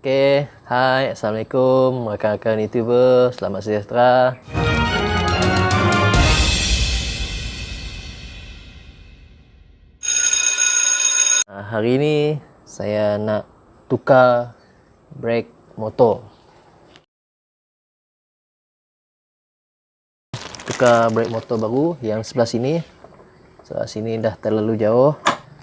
Okey, hai, Assalamualaikum rakan-rakan YouTuber, selamat sejahtera. Ah, Hari ini saya nak tukar brake motor. Tukar brake motor baru yang sebelah sini. Sebelah sini dah terlalu jauh.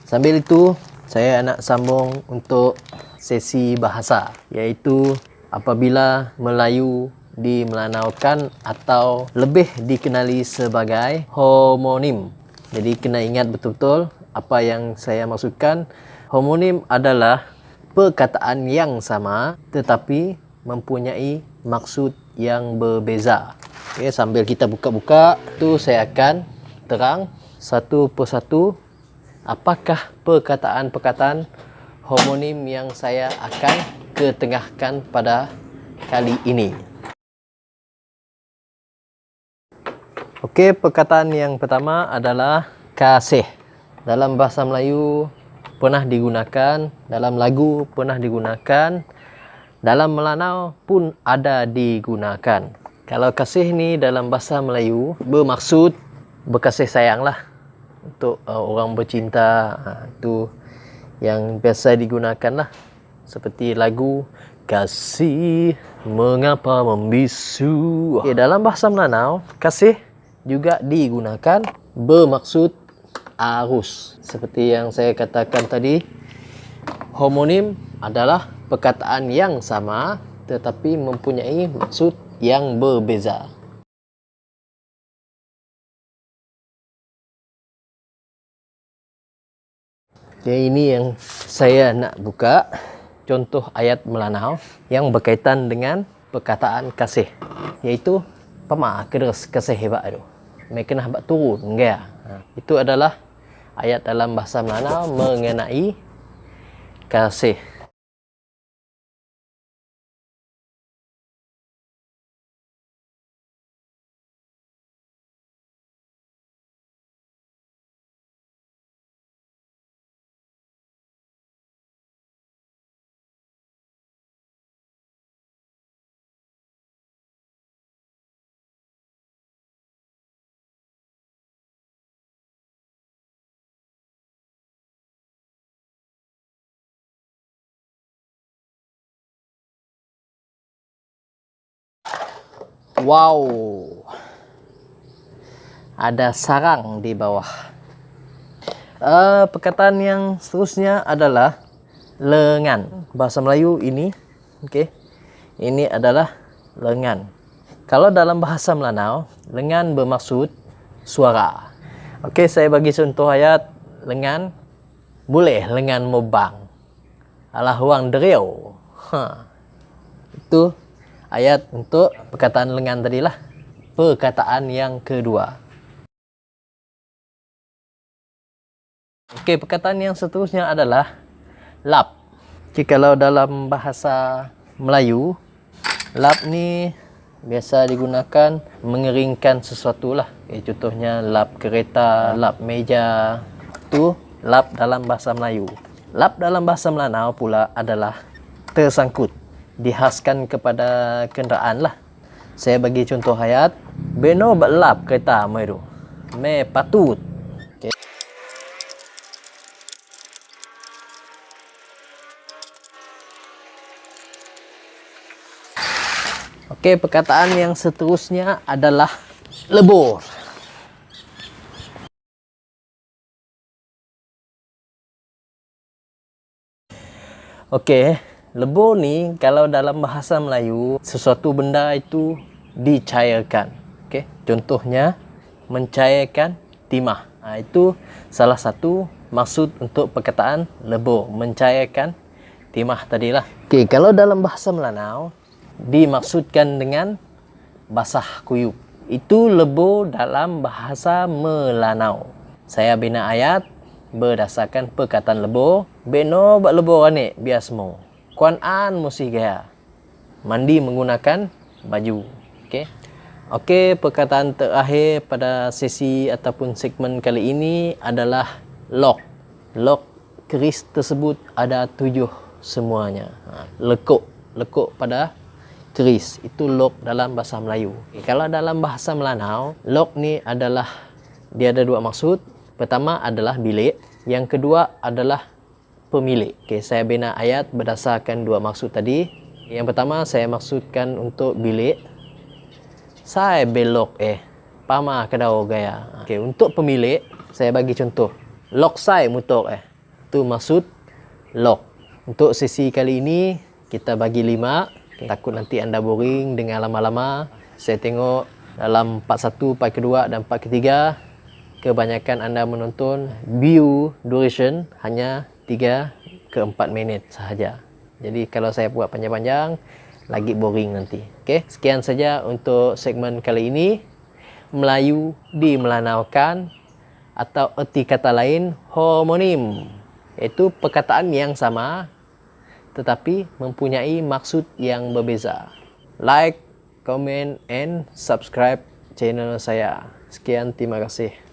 Sambil itu, saya nak sambung untuk sesi bahasa iaitu apabila Melayu dimelanaukan atau lebih dikenali sebagai homonim. Jadi kena ingat betul-betul apa yang saya maksudkan. Homonim adalah perkataan yang sama tetapi mempunyai maksud yang berbeza. Okay, sambil kita buka-buka, tu saya akan terang satu persatu apakah perkataan-perkataan homonim yang saya akan ketengahkan pada kali ini. Okey, perkataan yang pertama adalah kasih. Dalam bahasa Melayu pernah digunakan, dalam lagu pernah digunakan, dalam Melanau pun ada digunakan. Kalau kasih ni dalam bahasa Melayu bermaksud berkasih sayang lah untuk uh, orang bercinta. Ha, tu yang biasa digunakan lah. Seperti lagu Kasih Mengapa Membisu. Okay, dalam bahasa Melanau, kasih juga digunakan bermaksud arus. Seperti yang saya katakan tadi, homonim adalah perkataan yang sama tetapi mempunyai maksud yang berbeza. Okay, ini yang saya nak buka contoh ayat Melanau yang berkaitan dengan perkataan kasih iaitu pama keras kasih hebat tu. Mereka nak habak turun enggak? Ha, itu adalah ayat dalam bahasa Melanau mengenai kasih. Wow. Ada sarang di bawah. Uh, perkataan yang seterusnya adalah lengan. Bahasa Melayu ini, okey. Ini adalah lengan. Kalau dalam bahasa Melanau, lengan bermaksud suara. Okey, saya bagi contoh ayat lengan. Boleh lengan mobang. Alah wang deriau. Itu ayat untuk perkataan lengan tadi lah. Perkataan yang kedua. Okey, perkataan yang seterusnya adalah lap. Okay, kalau dalam bahasa Melayu, lap ni biasa digunakan mengeringkan sesuatu lah. Okay, contohnya lap kereta, lap meja. Tu lap dalam bahasa Melayu. Lap dalam bahasa Melanau pula adalah tersangkut dihaskan kepada kenderaan lah. Saya bagi contoh ayat. Beno berlap kereta mai tu. Me patut. Okay. Okey, perkataan yang seterusnya adalah lebur. Okey, Lebur ni kalau dalam bahasa Melayu sesuatu benda itu dicairkan. Okey, contohnya mencairkan timah. Ha, itu salah satu maksud untuk perkataan lebur, mencairkan timah tadilah. Okey, kalau dalam bahasa Melanau dimaksudkan dengan basah kuyup. Itu lebur dalam bahasa Melanau. Saya bina ayat berdasarkan perkataan lebur. Beno buat lebur ni biar semua. Kuan An mesti gaya. Mandi menggunakan baju. Okey. Okey, perkataan terakhir pada sesi ataupun segmen kali ini adalah lock. Lock keris tersebut ada tujuh semuanya. Ha, lekuk, lekuk pada keris. Itu lok dalam bahasa Melayu. Okay, kalau dalam bahasa Melanau, lok ni adalah dia ada dua maksud. Pertama adalah bilik, yang kedua adalah pemilik. Okay, saya bina ayat berdasarkan dua maksud tadi. Yang pertama saya maksudkan untuk bilik. Saya belok eh. Pama kedau gaya. Okay, untuk pemilik, saya bagi contoh. Lock saya mutok eh. Itu maksud lock. Untuk sesi kali ini, kita bagi lima. Okay. Takut nanti anda boring dengan lama-lama. Saya tengok dalam part satu, part kedua dan part ketiga. Kebanyakan anda menonton view duration hanya 3 ke 4 minit sahaja. Jadi kalau saya buat panjang-panjang, lagi boring nanti. Okey, sekian saja untuk segmen kali ini. Melayu dimelanaukan atau erti kata lain homonim iaitu perkataan yang sama tetapi mempunyai maksud yang berbeza. Like, comment and subscribe channel saya. Sekian, terima kasih.